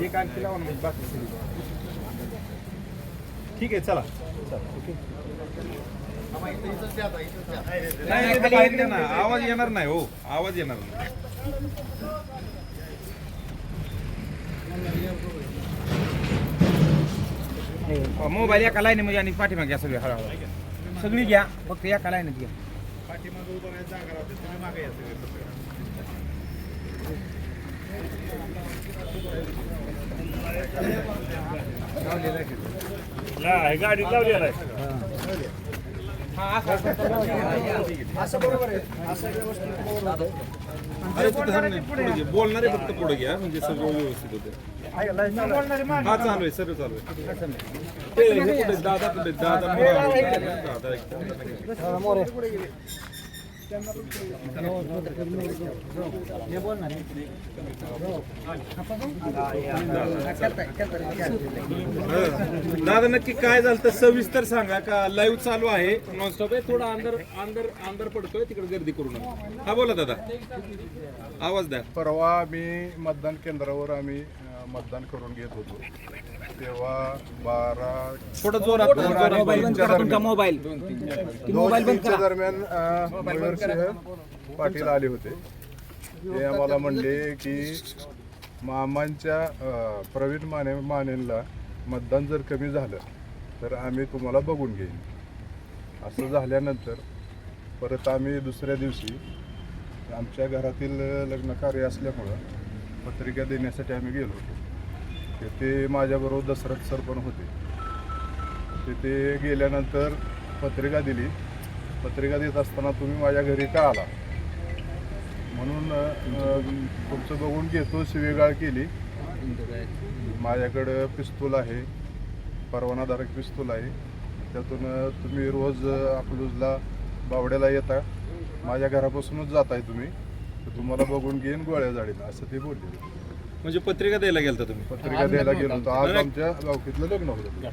एक आणखी लावा ना म्हणजे बाकी ठीक आहे चला. नाही इथं बाहेर द्या ना. आवाज येणार नाही हो. आवाज येणार नाही. मोबाईल एका लाईन म्हणजे आणि पाठीमागे घ्या सगळी हळूहळू सगळी घ्या फक्त एका लाईनच घ्या पाठीमागे उभं राहायला जागा राहते तुम्ही मागे या सगळे पत्रकार. अरे तिथं थांब नाही, पुढे घे. बोलणारे फक्त पुढे घ्या म्हणजे सगळं व्यवस्थित होते हा चालू आहे सगळं चालू आहे. ते हे कुठे? दादा कुठे? दादा दादा एक- दादा नक्की काय झालं तर सविस्तर सांगा का? लाईव्ह चालू आहे नॉनस्टॉप आहे. थोडा अंदर अंदर अंदर पडतोय तिकडे गर्दी करू नका. हा बोला दादा. आवाज द्या. परवा आम्ही मतदान केंद्रावर आम्ही मतदान करून घेत होतो. तेव्हा बारा थोडं जोरात मोबाईल बंद करा तुमचा मोबाईल. दोन तीनच्या दरम्यान अ, मयूरसिंह पाटील आले होते. ते आम्हाला म्हणले की मामांच्या अ, प्रवीण माने मानेंना मतदान जर कमी झालं तर आम्ही तुम्हाला बघून घेईन. असं झाल्यानंतर परत आम्ही दुसऱ्या दिवशी आमच्या घरातील लग्न कार्य असल्यामुळं पत्रिका देण्यासाठी आम्ही गेलो होतो. तिथे माझ्याबरोबर दसरथ सर पण होते. तिथे गेल्यानंतर पत्रिका दिली. पत्रिका देत असताना तुम्ही माझ्या घरी का आला? म्हणून तुमचं बघून घेतो शिवेगाळ केली. माझ्याकडं पिस्तूल आहे. परवानाधारक पिस्तूल आहे. त्यातून तुम्ही रोज अकलूजला बावड्याला येता. माझ्या घरापासूनच जाताय तुम्ही. तर तुम्हाला बघून घेईन गोळ्या जाडीन असं ते बोलले. म्हणजे पत्रिका द्यायला गेलता तुम्ही? पत्रिका द्यायला गेलो होतो. आज आमच्या गावकीतलं लग्न होतं.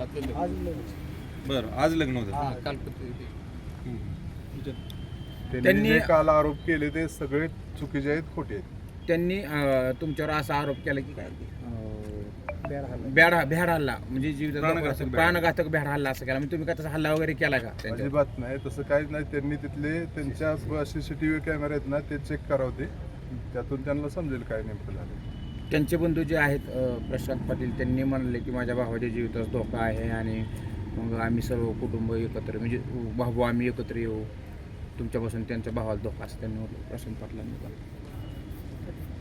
बरं आज लग्न होतं. त्यांनी जे काल आरोप केले ते सगळे चुकीचे आहेत खोटे आहेत. त्यांनी अं, तुमच्यावर असा आरोप केला की काय? बॅड भ्याड हल्ला. म्हणजे प्राणघातक भ्याड. प्राणघातक भ्याड हल्ला असं केला. म्हणजे तुम्ही काय तसा हल्ला वगैरे केला का त्यांच्यावर? अजिबात नाही. तसं काहीच नाही. त्यांनी तिथले त्यांच्या सीसीटीव्ही कॅमेरे आहेत ना ते चेक करावते त्यातून त्यांना समजेल काय नेमकं झालं. त्यांचे बंधू जे आहेत प्रशांत पाटील त्यांनी म्हणले की माझ्या भावाच्या जीवितच धोका आहे आणि मग आम्ही सर्व कुटुंब एकत्र म्हणजे भाऊ आम्ही एकत्र येऊ. तुमच्यापासून त्यांच्या भावाला धोका असं त्यांनी म्हटलं प्रशांत पाटलांनी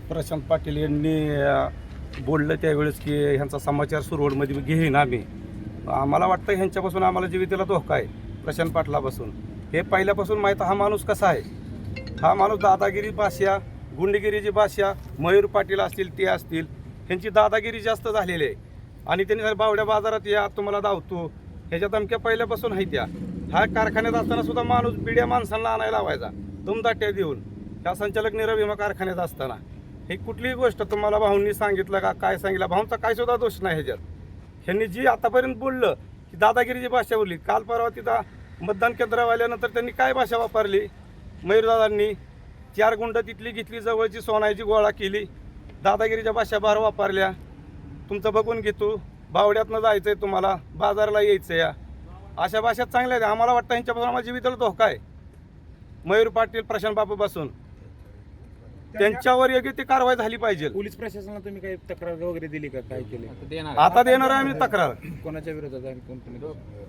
प्रशांत पाटील यांनी बोललं त्यावेळेस की ह्यांचा समाचार सुरवडमध्ये घेईन आम्ही. आम्हाला वाटतं ह्यांच्यापासून आम्हाला जीवितेला धोका आहे प्रशांत पाटलापासून. हे पहिल्यापासून माहीत हा माणूस कसा आहे? हा माणूस दादागिरी भाषा गुंडगिरीची भाषा मयूर पाटील असतील ते असतील ह्यांची दादागिरी जास्त झालेली आहे. आणि त्यांनी बावड्या बाजारात या तुम्हाला धावतो. ह्याच्या धमक्या पहिल्यापासून आहेत त्या हा कारखान्यात असताना सुद्धा माणूस बिड्या माणसांना आणायला लावायचा. दुमदाट्या देऊन. त्या संचालक नीरव विमा कारखान्यात असताना. ही कुठलीही गोष्ट तुम्हाला भाऊंनी सांगितलं का काय सांगितलं भाऊंचा काय सुद्धा दोष नाही ह्याच्यात. ह्यांनी जी आतापर्यंत बोललं की दादागिरीची भाषा बोलली काल परवा तिथं मतदान केंद्रावाल्यानंतर त्यांनी काय भाषा वापरली? मयूरदादांनी चार गुंड तिथली घेतली जवळची सोनायची गोळा केली. दादागिरीच्या भाषा बाहेर वापरल्या. तुमचं बघून घेतो बावड्यातनं जायचं आहे तुम्हाला. बाजाराला यायचं या. अशा भाषा चांगल्या आहेत. आम्हाला वाटतं ह्यांच्यापासून आम्हाला जीविताला धोका आहे मयूर पाटील प्रशांत बापूपासून. त्यांच्यावर योग्य ती कारवाई झाली पाहिजे. पोलीस प्रशासनाला तुम्ही काही तक्रार वगैरे दिली का? काय केले? आता देणार. आहे आम्ही तक्रार. कोणाच्या विरोधात आणि कोण कोणी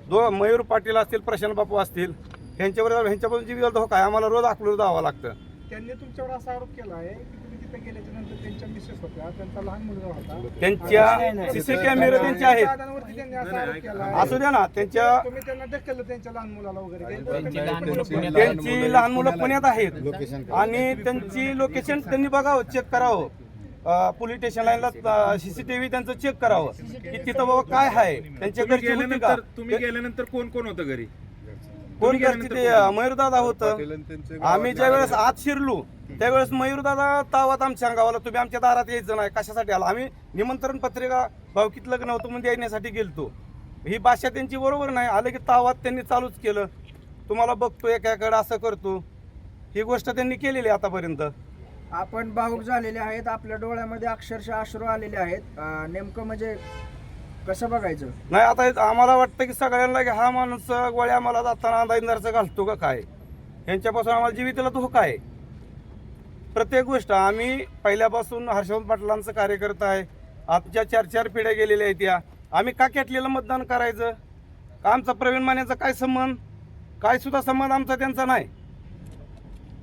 दो मयूर पाटील असतील प्रशांत बापू असतील ह्यांच्यावर ह्यांच्यापासून जीविताला धोका आहे आम्हाला रोज अकलूज जावं लागतं. त्यांनी तुमच्यावर असा आरोप केला आहे की तुम्ही तिथे गेल्याच्यानंतर त्यांच्या मिसेस होत्या त्यांचा लहान मुलगा होता. त्यांच्या सीसी कॅमेरे त्यांचे आहेत दादांवरती त्यांनी असा आरोप केला असू द्या ना त्यांच्या तुम्ही त्यांना ढकललं त्यांच्या लहान मुलाला वगैरे. त्यांची लहान मुलं पुण्यात आहेत. आणि त्यांची लोकेशन त्यांनी बघावं चेक करावं. पोलीस स्टेशन लाईनला सीसीटीव्ही त्यांचं चेक करावं. की तिथं बाबा काय आहे? त्यांच्या तुम्ही घरची होती का? गेल्यानंतर तुम्ही गेल्यानंतर कोण कोण होतं घरी? कोण घरची ते मयूरदादा होतं. आम्ही ज्या वेळेस आत शिरलो त्यावेळेस मयूरदादा तावात आमच्या अंगावाला तुम्ही आमच्या दारात यायचं नाही कशासाठी आला? आम्ही निमंत्रण पत्रिका भावकीत लग्न होतं म्हणून देण्यासाठी गेलतो. ही भाषा त्यांची बरोबर नाही आलं की तावात त्यांनी चालूच केलं. तुम्हाला बघतो एकाकडे असं करतो. ही गोष्ट त्यांनी केलेली आहे आतापर्यंत. आपण भाऊक झालेले आहेत आपल्या डोळ्यामध्ये अक्षरशः अश्रू आलेले आहेत. अं, नेमकं म्हणजे कसं बघायचं? नाही आता हे आम्हाला वाटतं की सगळ्यांना की हा माणूस गोळ्या आम्हाला जाताना अंदाजदारचं घालतो का काय? यांच्यापासून आम्हाला जीवितला धोका आहे प्रत्येक गोष्ट आम्ही पहिल्यापासून हर्षवंत पाटलांचं कार्यकर्ता आहे. आमच्या चार चार पिढ्या गेलेल्या आहेत या. आम्ही का केटलेलं मतदान करायचं? का आमचा प्रवीण मानेचा काय संबंध? काय सुद्धा संबंध आमचा त्यांचा नाही.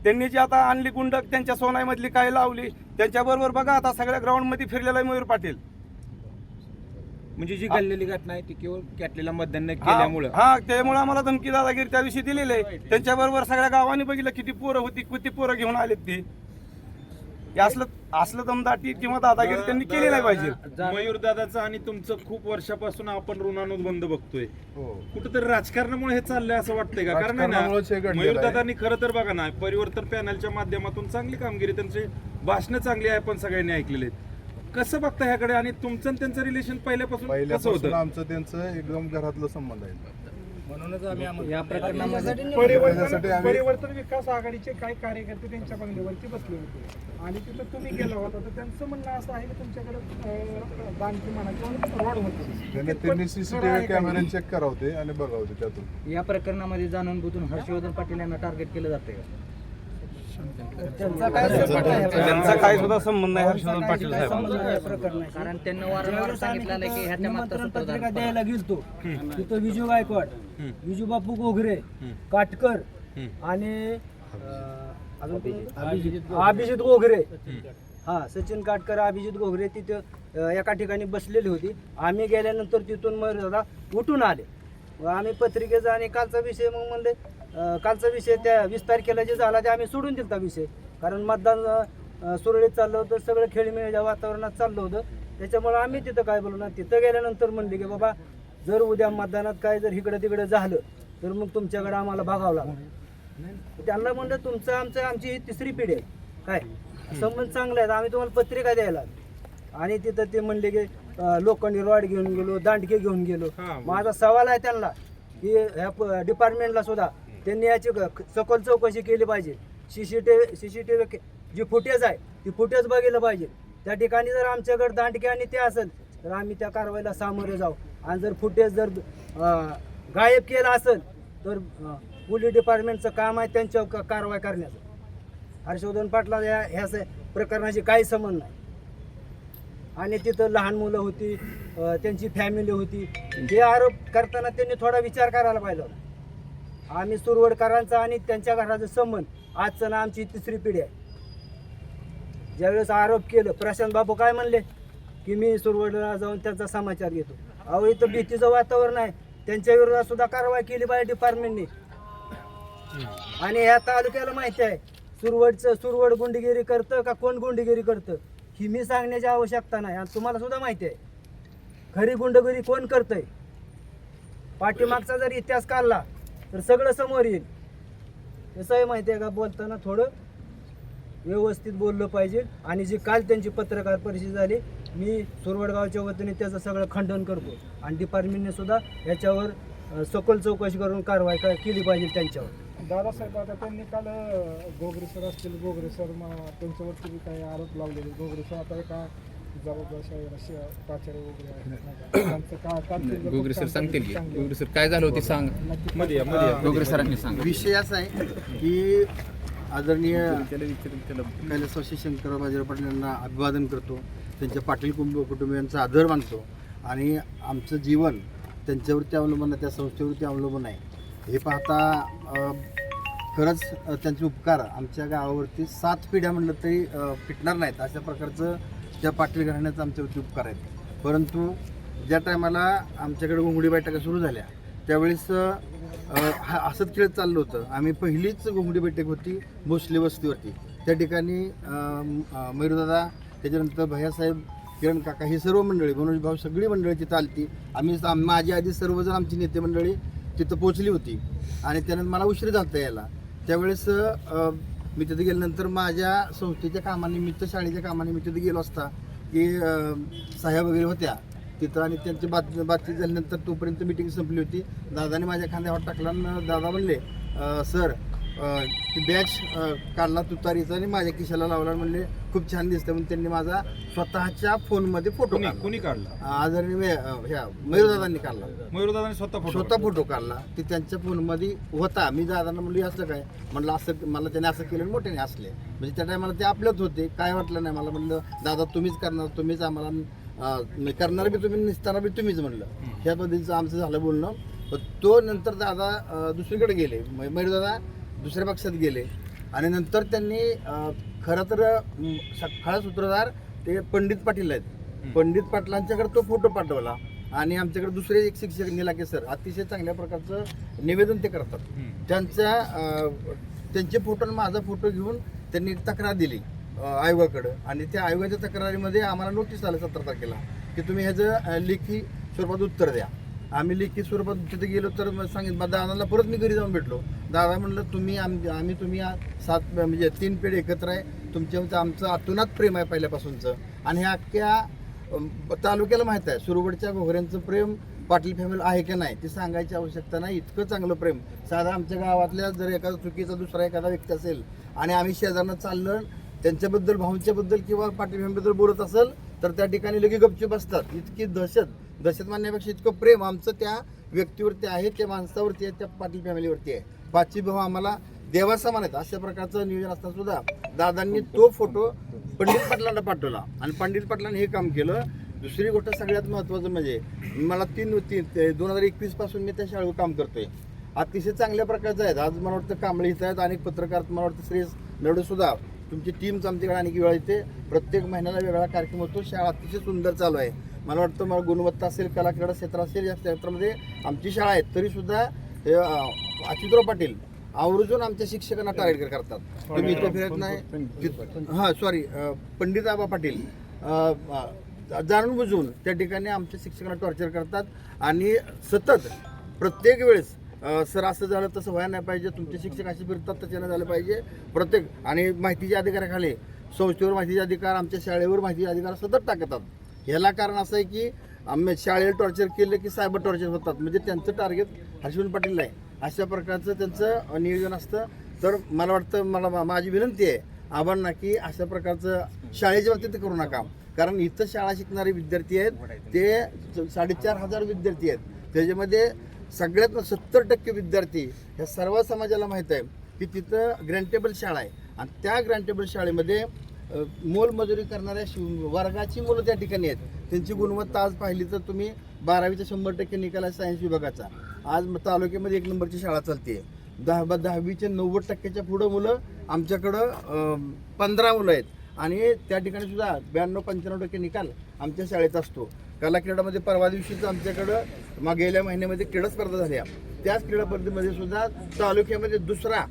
त्यांनी जी आता आणली गुंडक त्यांच्या सोनाईमधली काय लावली त्यांच्याबरोबर बघा आता सगळ्या ग्राउंडमध्ये फिरलेला आहे मयूर पाटील. म्हणजे जी घडलेली घटना आहे ती केवळ कॅटलीला मतदान न केल्यामुळं? हा त्यामुळे आम्हाला धमकी दादागिरी त्या दिवशी दिलेली आहे. त्यांच्याबरोबर सगळ्या गावांनी बघितलं किती पोरं होती किती पोरं घेऊन आलेत ती. हे असलं असलं दमदाटी किंवा दादागिरी त्यांनी केली नाही पाहिजे. मयूर दादाचं आणि तुमचं खूप वर्षापासून आपण ऋणानुबंध बघतोय. हो. कुठेतरी राजकारणामुळे हे चाललंय असं वाटतंय का? कारण आहे ना मयूर. दादांनी खरं तर बघा ना परिवर्तन पॅनलच्या माध्यमातून चांगली कामगिरी त्यांची भाषणं चांगली आहे आपण सगळ्यांनी ऐकलेले आहेत. कसं बघता ह्याकडे? आणि तुमचं आणि त्यांचं रिलेशन पहिल्यापासून कसं पहिल्यापासून होतं आमचं त्यांचं एकदम घरातलं संबंध आहे. या प्रकरणामध्ये परिवर्तन त्यासाठी आम्ही- परिवर्तन विकास आघाडीचे काही कार्यकर्ते त्यांच्या बंगल्यावरती बसले होते. आणि तिथं तुम्ही गेला होता तर त्यांचं म्हणणं असं आहे की तुमच्याकडे अं, बांधकी म्हणा किंवा रॉड होते. त्याने त्यांनी सीसीटीव्ही कॅमेरे चेक करावते आणि बघावते त्यातून या प्रकरणामध्ये जाणून बुजून हर्षवर्धन पाटील यांना टार्गेट केलं जाते का त्यांचा काय संबंध आहे? त्यांचा काय सुद्धा संबंध नाही हर्षवर्धन पाटील साहेब. आहे? कारण त्यांना वारंवार सांगितलं आहे की ह्याच्या पत्रिका? द्यायला गेलतो तिथं विजू गायकवाड विजू बापू गोगरे काटकर आणि? अभिजित. गोगरे. हा सचिन काटकर अभिजित गोगरे तिथं एका ठिकाणी बसलेली होती. आम्ही गेल्यानंतर तिथून मग दादा उठून आले. मग आम्ही पत्रिकेचा आणि कालचा विषय मग म्हणले कालचा विषय त्या वीस तारखेला जे झाला ते आम्ही सोडून दिलता विषय. कारण मतदान सुरळीत चाललं होतं सगळं खेळीमेळीच्या वातावरणात चाललं होतं. त्याच्यामुळे आम्ही तिथं काय बोलू ना तिथं गेल्यानंतर म्हणले की बाबा जर उद्या मतदानात काय जर इकडं तिकडं झालं तर मग तुमच्याकडे आम्हाला बघावं लागेल. त्यांना म्हणलं तुमचं आमचं आमची ही तिसरी पिढी आहे. काय? संबंध चांगले आहेत आम्ही तुम्हाला पत्रिका द्यायला आणि तिथं ते म्हणले की लोखंडी रॉड घेऊन गेलो दांडके घेऊन गेलो. माझा सवाल आहे त्यांना की ह्या डिपार्टमेंटला सुद्धा त्यांनी याची सखोल चौकशी केली पाहिजे. सीसीटीव्ही सीसीटीव्ही जी फुटेज आहे ती फुटेज बघितलं पाहिजे. त्या ठिकाणी जर आमच्याकडे दांडके आणि ते असेल तर आम्ही त्या कारवाईला सामोरे जाऊ. आणि जर फुटेज जर गायब केलं असेल तर पोलीस डिपार्टमेंटचं काम आहे त्यांच्यावर क- कारवाई करण्याचं. हर्षवर्धन पाटला या ह्या स- प्रकरणाशी काही संबंध नाही. आणि तिथं लहान मुलं होती त्यांची फॅमिली होती. हे आरोप करताना त्यांनी थोडा विचार करायला पाहिजे होता. आम्ही सुरवडकरांचा आणि त्यांच्या घराचा संबंध. आजचं ना आमची तिसरी पिढी आहे. ज्यावेळेस आरोप केलं प्रशांत बाबू काय म्हणले? की मी सुरवडला जाऊन त्यांचा समाचार घेतो. अहो इथं भीतीचं वातावरण आहे. त्यांच्या विरोधात सुद्धा कारवाई केली पाहिजे डिपार्टमेंटने आणि ह्या तालुक्याला माहिती आहे सुरवडचं सुरवड गुंडगिरी करतं का कोण गुंडगिरी करतं? ही मी सांगण्याची आवश्यकता नाही. आणि तुम्हाला सुद्धा माहिती आहे खरी गुंडगिरी कोण करतंय? पाठीमागचा जर इतिहास काढला तर सगळं समोर येईल. कसं आहे माहिती आहे का? बोलताना थोडं व्यवस्थित बोललं पाहिजे. आणि जी काल त्यांची पत्रकार परिषद झाली मी सुरवडगावच्या वतीने त्याचं सगळं खंडन करतो. आणि डिपार्टमेंटने सुद्धा याच्यावर सखोल चौकशी करून कारवाई क- केली पाहिजे त्यांच्यावर. दादासाहेब आता त्यांनी काल अं, गोगरे सर असतील गोगरे सर त्यांच्यावरती काही आरोप लावलेले. गोगरे सर आता एका जबाबदार प्राचार्य वगैरे आहेत नाही का? त्यांचं का कारकीर्द खूप गोगरे सर चांगली- सांगतील की. चांगली गोगरे सर काय झालं होते सांग. गोगरे सरांनी सांग. विषय असा आहे की आदरणीय कैलासवासी शंकर बाजीराव पाटील यांना अभिवादन करतो. त्यांच्या पाटील कुटुंब कुटुंबियांचा आदर मानतो. आणि आमचं जीवन त्यांच्यावरती अवलंबून आहे त्या संस्थेवरती अवलंबून आहे. हे पाहता अ, खरंच अ, त्यांचे उपकार आमच्या गावावरती सात पिढ्या म्हणलं तरी अ, फिटणार नाहीत. अशा प्रकारचं त्या पाटील घराण्याचं आमच्यावरती उपकार आहेत. परंतु ज्या टायमाला आमच्याकडे घोंगडी बैठका सुरू झाल्या त्यावेळेस हा असंच खेळत चाललं होतं. आम्ही पहिलीच घोंगडी बैठक होती भोसले वस्तीवरती. त्या ठिकाणी मयूरदादा त्याच्यानंतर भैयासाहेब किरण काका ही सर्व मंडळी मनोज भाऊ सगळी मंडळी तिथं आलती. आम्ही आम- आधी सर्वजण आमची नेते मंडळी तिथं पोचली होती. आणि त्यानंतर मला उशीर झालता यायला. त्यावेळेस मी तिथे गेल्यानंतर माझ्या संस्थेच्या कामानिमित्त शाळेच्या कामानिमित्त तिथे गेलो असता की अं, साहेब वगैरे होत्या. तिथं आणि त्यांची बात बातचीत झाल्यानंतर तोपर्यंत मिटिंग संपली होती. दादाने माझ्या खांद्यावर टाकला दादा म्हणले सर बॅच काढला तुतारीचा आणि माझ्या खिशाला लावला म्हणले खूप छान दिसतं म्हणून त्यांनी माझा स्वतःच्या फोनमध्ये फोटो कुणी काढला. आदरणीय ह्या मयूरदादांनी काढला. मयूरदादाने स्वतः फोटो स्वतः फोटो काढला. ते त्यांच्या फोनमध्ये होता. मी दादांना म्हणलं "हे असं काय? म्हणलं असं मला त्याने असं केलं आणि मोठ्याने असले. म्हणजे त्या टायमाला ते आपल्याच होते. काय वाटलं नाही. मला म्हणलं दादा तुम्हीच करणार. तुम्हीच आम्हाला करणार बी तुम्ही निसताना बी तुम्हीच. म्हणलं. ह्या पद्धतीचं आमचं झालं बोलणं. तो नंतर दादा दुसरीकडे गेले. मयूर दादा दुसऱ्या पक्षात गेले. आणि नंतर त्यांनी खरं तर सखाळा सूत्रधार ते पंडित पाटील आहेत. पंडित पाटलांच्याकडे तो फोटो पाठवला आणि आमच्याकडे दुसरे एक शिक्षक निलाके सर अतिशय चांगल्या प्रकारचं निवेदन ते करतात. त्यांच्या त्यांचे फोटो आणि माझा फोटो घेऊन त्यांनी तक्रार दिली आयोगाकडं. आणि त्या आयोगाच्या तक्रारीमध्ये आम्हाला नोटीस आलं सतरा तारखेला की तुम्ही ह्याचं लेखी स्वरूपात उत्तर द्या. आम्ही लेखी स्वरूपात तिथे गेलो तर मग सांगितलं मग दादाला परत मी घरी जाऊन भेटलो. दादा म्हणलं तुम्ही आम आम्ही तुम्ही सात म्हणजे तीन पिढी एकत्र आहे. तुमच्या आमचं आतुनात प्रेम आहे पहिल्यापासूनचं. आणि ह्या अख्ख्या तालुक्याला माहीत आहे सुरवडच्या घोगऱ्यांचं प्रेम पाटील फॅमिली आहे की नाही ते सांगायची आवश्यकता नाही. इतकं चांगलं प्रेम. साधा आमच्या गावातल्या जर एखादा चुकीचा दुसरा एखादा व्यक्ती असेल आणि आम्ही शेजारनं चाललं त्यांच्याबद्दल भाऊंच्याबद्दल किंवा पाटील फॅमिलीबद्दल बोलत असेल तर त्या ठिकाणी लगे गपचूप असतात. इतकी दहशत. दहशत मानण्यापेक्षा इतकं प्रेम आमचं त्या व्यक्तीवरती आहे त्या माणसावरती आहे त्या पाटील फॅमिलीवरती आहे. पाचवी भाऊ आम्हाला देवासमान आहेत अशा प्रकारचं नियोजन असताना सुद्धा दादांनी तो फोटो पंडित पाटलांना पाठवला. आणि पंडित पाटलांनी हे काम केलं. दुसरी गोष्ट सगळ्यात महत्त्वाचं म्हणजे मला तीन तीन ते दोन हजार एकवीसपासून मी त्या शाळेवर काम करतोय. अतिशय चांगल्या प्रकारचं आहेत. आज मला वाटतं कांबळे इथं आहेत अनेक पत्रकार मला वाटतं श्रेयस मेवडे तुमची टीमच आमच्याकडे आणखी वेळा येते. प्रत्येक महिन्याला वेगळा कार्यक्रम होतो. शाळा अतिशय सुंदर चालू आहे. मला वाटतं मला गुणवत्ता असेल कला क्रीडा क्षेत्र असेल या क्षेत्रामध्ये आमची शाळा आहे तरीसुद्धा हे अं, पाटील आवर्जून आमच्या शिक्षकांना टार्गेट करतात. तुम्ही इथे फिरत नाही. हां सॉरी पंडित आबा पाटील अं, जाणून बुजून त्या ठिकाणी आमच्या शिक्षकांना टॉर्चर करतात. आणि सतत प्रत्येक वेळेस सर असं झालं तसं व्हायला नाही पाहिजे. तुमचे शिक्षक असे फिरतात तसे झालं पाहिजे. प्रत्येक आणि माहितीच्या अधिकाराखाली संस्थेवर माहितीचे अधिकार आमच्या शाळेवर माहितीचे अधिकार सतत टाकतात. ह्याला कारण असं आहे की आम्ही शाळेला टॉर्चर केलं की सायबर टॉर्चर होतात. म्हणजे त्यांचं टार्गेट हर्षवर्धन पाटील आहे. अशा प्रकारचं त्यांचं नियोजन असतं. तर मला वाटतं मला माझी विनंती आहे आबांना की अशा प्रकारचं शाळेच्या बाबतीत करू नका. कारण इथं शाळा शिकणारे विद्यार्थी आहेत. ते साडेचार हजार विद्यार्थी आहेत. त्याच्यामध्ये सगळ्यात सत्तर टक्के विद्यार्थी ह्या सर्व समाजाला माहीत आहे की तिथं ग्रँटेबल शाळा आहे. आणि त्या ग्रँटेबल शाळेमध्ये मोलमजुरी करणाऱ्या शिव वर्गाची मुलं त्या ठिकाणी आहेत. त्यांची गुणवत्ता आज पाहिली तर तुम्ही बारावीचा शंभर टक्के निकाल आहे सायन्स विभागाचा. आज तालुक्यामध्ये एक नंबरची शाळा चालते दहा दहावीचे नव्वद टक्क्याच्या पुढं मुलं आमच्याकडं पंधरा मुलं आहेत. आणि त्या ठिकाणी सुद्धा ब्याण्णव पंच्याण्णव टक्के निकाल आमच्या शाळेत असतो. कला क्रीडामध्ये परवा दिवशीच आमच्याकडं मागे गेल्या महिन्यामध्ये क्रीडा स्पर्धा झाल्या. त्याच क्रीडा स्पर्धेमध्ये सुद्धा तालुक्यामध्ये दुसरा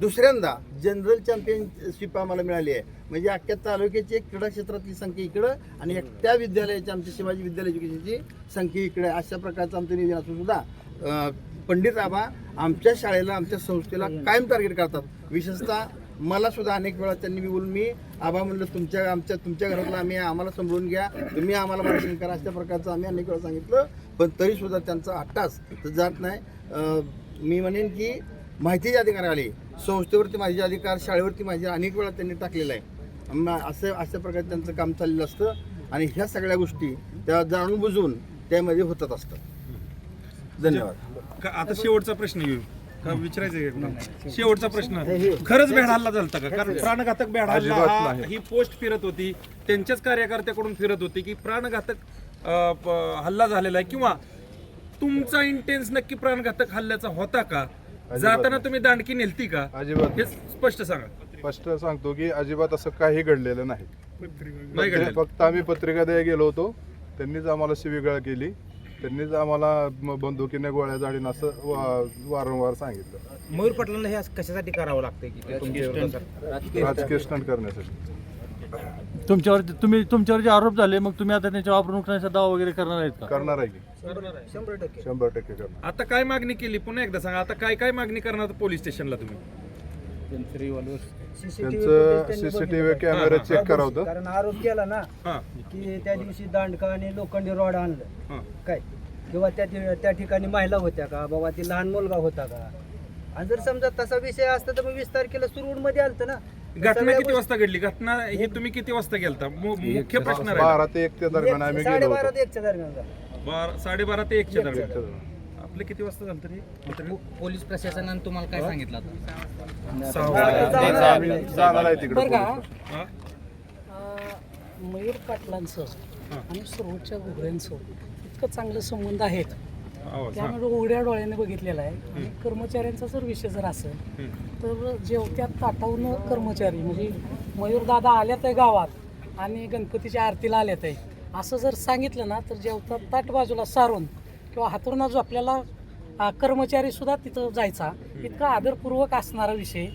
दुसऱ्यांदा जनरल चॅम्पियनशिप आम्हाला मिळाली आहे. म्हणजे अख्ख्या तालुक्याची एक क्रीडा क्षेत्रातली संख्या इकडं आणि एक त्या विद्यालयाची आमच्या शिवाजी विद्यालय एज्युकेशनची संख्या इकडे अशा प्रकारचं आमचं नियोजन असून सुद्धा पंडित आबा आमच्या शाळेला आमच्या संस्थेला कायम टार्गेट करतात. विशेषतः मला सुद्धा अनेक वेळा त्यांनी मी बोलून मी आबा म्हणलं तुमच्या आमच्या तुमच्या घरातलं आम्ही आम्हाला समजून घ्या तुम्ही आम्हाला मार्गदर्शन करा अशा प्रकारचं आम्ही अनेक वेळा सांगितलं. पण तरी सुद्धा त्यांचा अट्टास जात नाही. मी म्हणेन की माहितीचे अधिकार आले संस्थेवरती माहिती अधिकार शाळेवरती माहिती अनेक वेळा त्यांनी टाकलेला आहे. असं अशा प्रकारे त्यांचं काम चाललेलं असतं आणि ह्या सगळ्या गोष्टी त्या जाणून बुजून त्यामध्ये होतच असतं धन्यवाद. आता शेवटचा प्रश्न घेऊ का विचारायचं? शेवटचा प्रश्न. खरंच बेड हल्ला झालता का? कारण प्राणघातक बेड हल्ला हा पोस्ट फिरत होती. त्यांच्याच कार्यकर्त्याकडून फिरत होती की प्राणघातक हल्ला झालेला आहे. किंवा तुमचा इंटेन्स नक्की प्राणघातक हल्ल्याचा होता का? जाताना तुम्ही दांडकी नेलती का? अजिबात हे स्पष्ट सांगा. स्पष्ट सांगतो की अजिबात असं काही घडलेलं नाही. नाही. फक्त आम्ही पत्रिका द्यायला गेलो होतो. त्यांनीच आम्हाला शिवीगाळ केली. त्यांनीच आम्हाला म- बंदुकीने गोळ्या जाडीन असं वा- वारंवार सांगितलं. मयूर पाटलांना हे असं कशासाठी करावं लागतंय की ते तुमच्या विरोधात? राजकीय स्टंट करण्यासाठी. तुमच्यावर तुम्ही तुमच्यावर जे आरोप झाले मग तुम्ही आता त्यांच्या वापर नुकसानीचा दावा वगैरे करणार आहेत का? करणार आहे की. शंभर टक्के. शंभर टक्के करणार. आता काय मागणी केली? पुन्हा एकदा सांगा. आता काय काय मागणी करणार पोलीस स्टेशनला तुम्ही? त्यांचं सीसीटीव्ही कॅमेरा चेक करावतं कारण आरोप केला ना हा. की त्या दिवशी दांडका आणि लोखंडी रॉड आणलं. हा. काय? किंवा त्या त्या ठिकाणी महिला होत्या का? बाबा ती लहान मुलगा होता का? आणि जर समजा तसा विषय असता तर मग वीस तारखेला सुरुडमध्ये आलतं ना. घटना सगळ्या किती वाजता घडली? घटना ही तुम्ही किती वाजता गेलता? मु- मुख्य प्रश्न राहिला. बारा ते एक ते दरम्यान आम्ही गेलो साडेबारा होतो ते एकच्या दरम्यान झाला. बारा साडेबारा ते एकच्या दरम्यान आपले किती वाजता झालं तरी? पोलीस प्रशासनाने तुम्हाला काय सांगितलं आता? सहा जाणार वाजता. आहे आम्ही. जाणार आहे. तिकडे बरं का? हा? अं, मयूर पाटलांचं आणि सुरवच्या घुगऱ्यांचं इतकं चांगले संबंध आहेत. आवाज, हा. त्यामुळे उघड्या डोळ्याने बघितलेला आहे. आणि कर्मचाऱ्यांचा जर विषय जर असेल तर जेवत्यात ताटावून कर्मचारी म्हणजे मयूरदादा आल्यात आहे गावात आणि गणपतीच्या आरतीला आल्यात आहे. असं जर सांगितलं ना तर जेवता ताट बाजूला सारून किंवा हातरुणा जो आपल्याला कर्मचारी सुद्धा तिथं जायचा. इतका आदरपूर्वक असणारा विषय.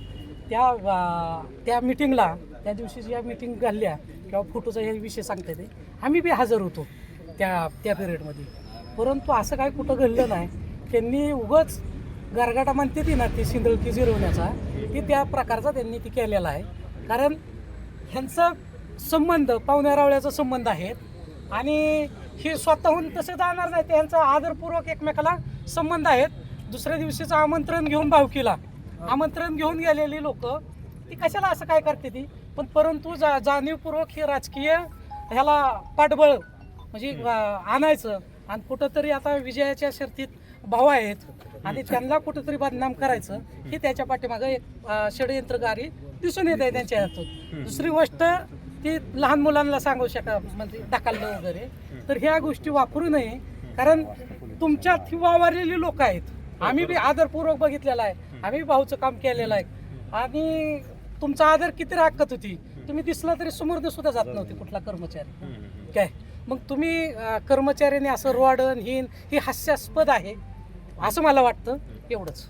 त्या त्या मिटिंगला त्या दिवशी ज्या मिटिंग घालल्या किंवा फोटोचा हे विषय सांगता येते आम्ही बी हजर होतो त्या त्या पिरियडमध्ये परंतु असं काय कुठं घडलं नाही. त्यांनी उगच गरगाटा म्हणते ती ना ती सिंदळकी जिरवण्याचा ती त्या प्रकारचा त्यांनी ती केलेला आहे. कारण ह्यांचा संबंध पाहुण्या रावळ्याचा संबंध आहेत. आणि हे स्वतःहून तसे जाणार नाही त्यांचा आदरपूर्वक एकमेकाला संबंध आहेत. दुसऱ्या दिवशीचं आमंत्रण घेऊन भावकीला. आमंत्रण घेऊन गेलेली लोक ती कशाला असं काय करते ती? पण परंतु जा जाणीवपूर्वक हे राजकीय ह्याला पाठबळ म्हणजे आणायचं. आणि कुठंतरी आता विजयाच्या शर्तीत भाव आहेत. आणि त्यांना कुठंतरी बदनाम करायचं हे त्याच्या पाठीमागं एक षडयंत्रकारी दिसून येत आहे त्यांच्या हातून. दुसरी गोष्ट ते लहान मुलांना सांगू शका म्हणजे ढकललं वगैरे. तर ह्या गोष्टी वापरू नये कारण तुमच्यात ही वावरलेली लोक आहेत. आम्ही बी आदरपूर्वक बघितलेला आहे. आम्ही भाऊचं काम केलेलं आहे. आणि तुमचा आदर किती राखत होती तुम्ही दिसला तरी समोर सुद्धा जात नव्हते कुठला कर्मचारी. काय? मग तुम्ही कर्मचाऱ्यांनी कर्मचाऱ्याने असं रॉडन हिन ही हास्यास्पद आहे असं मला वाटतं एवढंच.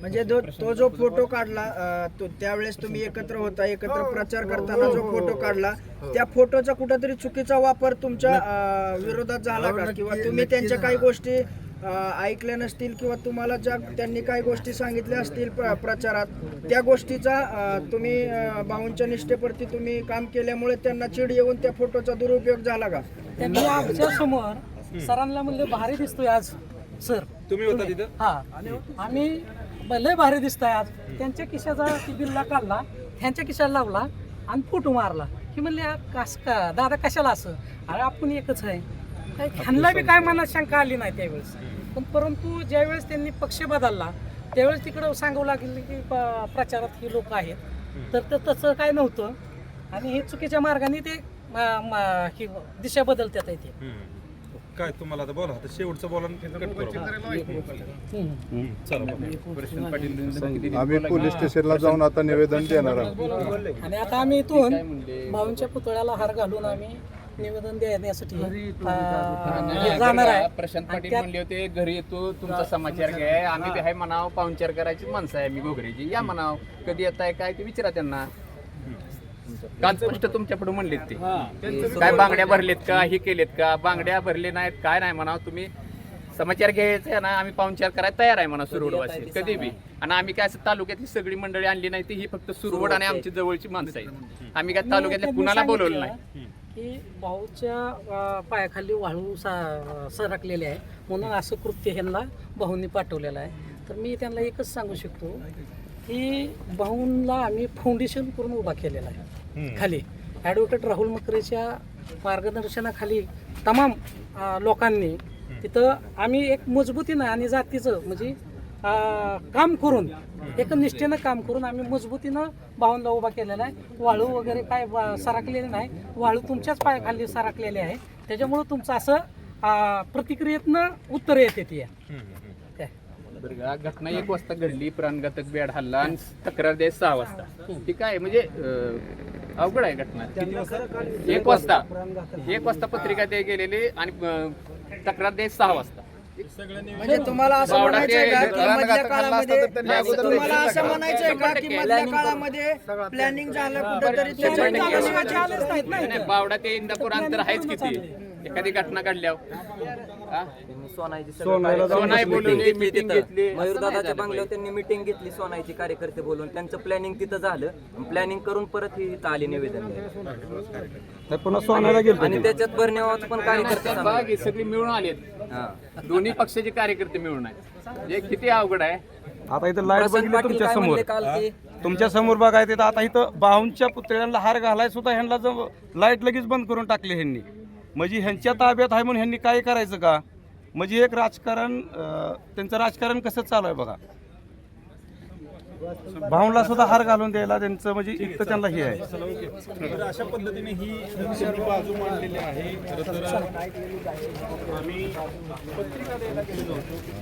म्हणजे जो तो जो फोटो काढला अं, तो त्यावेळेस तुम्ही एकत्र होता एकत्र प्रचार करताना जो फोटो काढला त्या फोटोचा कुठंतरी चुकीचा वापर तुमच्या अं, विरोधात झाला का? किंवा तुम्ही त्यांच्या काही गोष्टी अं, ऐकल्या नसतील किंवा तुम्हाला ज्या त्यांनी काही गोष्टी सांगितल्या असतील प्र- प्रचारात त्या गोष्टीचा अं, तुम्ही अं, भाऊंच्या निष्ठेवरती तुम्ही काम केल्यामुळे त्यांना चिड येऊन त्या फोटोचा दुरुपयोग झाला का? त्यांनी आमच्यासमोर सरांना म्हणले भारी दिसतोय आज सर. तुम्ही होता तिथं? हा. आम्ही लय भारी दिसताय आज. त्यांच्या खिशाचा ती बिल्ला काढला ह्यांच्या खिशाला लावला आणि फोटो मारला. की म्हणले "आ, कस का? दादा कशाला असं? अरे आपण एकच आहे. काय ह्यांना बी काय मनात शंका आली नाही त्यावेळेस. पण परंतु ज्यावेळेस त्यांनी पक्ष बदलला त्यावेळेस तिकडं सांगावं लागलं की प्रचारात ही लोक आहेत. तर ते तसं काय नव्हतं. आणि हे चुकीच्या मार्गाने ते दिशा बदलतात आहे ते काय तुम्हाला आता बोला आता शेवटचं बोला आणि कट करू. हम्म. चला बोला. प्रशांत पाटील आम्ही पोलीस स्टेशनला जाऊन आता निवेदन देणार आहोत. आणि आता आम्ही इथून भाऊंच्या पुतळ्याला हार घालून आम्ही निवेदन देण्यासाठी अं, जाणार आहे. प्रशांत पाटील म्हणले होते घरी येतो तुमचा समाचार घ्या. आम्ही बी हाय म्हणाव पाहुणचार करायची माणसं आहे मी घोगरेची या म्हणाव कधी येत आहे काय ते विचारा त्यांना. काल स्पष्ट तुमच्यापुढे म्हणलेत ते. काय बांगड्या भरलेत का? हे केलेत का? बांगड्या भरले नाहीत काय नाही म्हणाव. तुम्ही समाचार घ्यायचा आहे ना आम्ही पाहुणचार करायला तयार आहे म्हणा सुरवडवासी. कधी बी. आणि आम्ही काय असं तालुक्यातली सगळी मंडळी आणली नाही ती ही फक्त सुरवड आणि आमची जवळची माणसं आहेत. आम्ही काय तालुक्यातल्या कुणाला बोलवलं नाही. की भाऊच्या पायाखाली वाळू सरकलेले आहे. म्हणून असं कृत्य ह्यांना भाऊंनी पाठवलेलं आहे. तर मी त्यांना एकच सांगू शकतो की भाऊंना आम्ही फाउंडेशन करून उभा केलेला आहे. खाली. ॲडव्होकेट राहुल मकरेच्या मार्गदर्शनाखाली तमाम लोकांनी तिथं आम्ही एक मजबूतीनं आणि जातीचं म्हणजे काम करून एक निष्ठेनं काम करून आम्ही मजबूतीनं भावनला उभा केलेला आहे. वाळू वगैरे काय वा- सरकलेले नाही. वाळू तुमच्याच पायाखाली सरकलेले आहे. त्याच्यामुळं तुमचं असं प्रतिक्रियेतनं उत्तर येते ती. घटना एक वाजता घडली प्राणघातक बेड हल्ला आणि तक्रार द्याय सहा वाजता. ती काय म्हणजे अवघड आहे घटना. एक वाजता. एक वाजता पत्रिका द्याय गेलेली आणि तक्रार द्याय सहा वाजता. म्हणजे तुम्हाला असं बावडा म्हणायचं आहे का ते की मधल्या काळामध्ये तुम्हाला असं शंभर म्हणायचं आहे का की. मधल्या काळामध्ये प्लॅनिंग झालं कुठंतरी बावडा ते इंदापूर अंतर आहेच किती. एखादी घटना घडल्यावर. सोनाईची सोनाईला जाऊन सोनाई बसले बोलून ते. घेतली. मयूरदादाच्या बंगल्यावर त्यांनी मिटिंग घेतली सोनाईची कार्यकर्ते बोलून. त्यांचं प्लॅनिंग तिथं झालं. प्लॅनिंग करून परत ही इथं आली निवेदन द्यायला. पुन्हा सोनायला गेलो आणि त्याच्यात भरण्यावाच पण कार्यकर्ते सामील. सगळी मिळून आलेत. हा. दोन्ही पक्षाचे कार्यकर्ते मिळून आहेत. म्हणजे किती अवघड आहे. आता इथं लाइट प्रशांत बघितली पाटील तुमच्या काय समोर. म्हणले काल ते तुमच्यासमोर बघाय तिथं आता इथं बाहूंच्या पुतळ्यांना हार घालाय सुद्धा ह्यांना लाइट लगेच बंद करून टाकली ह्यांनी. म्हणजे ह्यांच्या ताब्यात आहे म्हणून ह्यांनी काय करायचं का? म्हणजे एक राजकारण त्यांचं राजकारण कसं चालू आहे बघा. भाऊंला सुद्धा हार घालून द्यायला त्यांचं म्हणजे इतकं त्यांना हे आहे. अशा पद्धतीने ही बाजू मांडलेली आहे. खरं तर आम्ही पत्रिका द्यायला गेलेलो होतो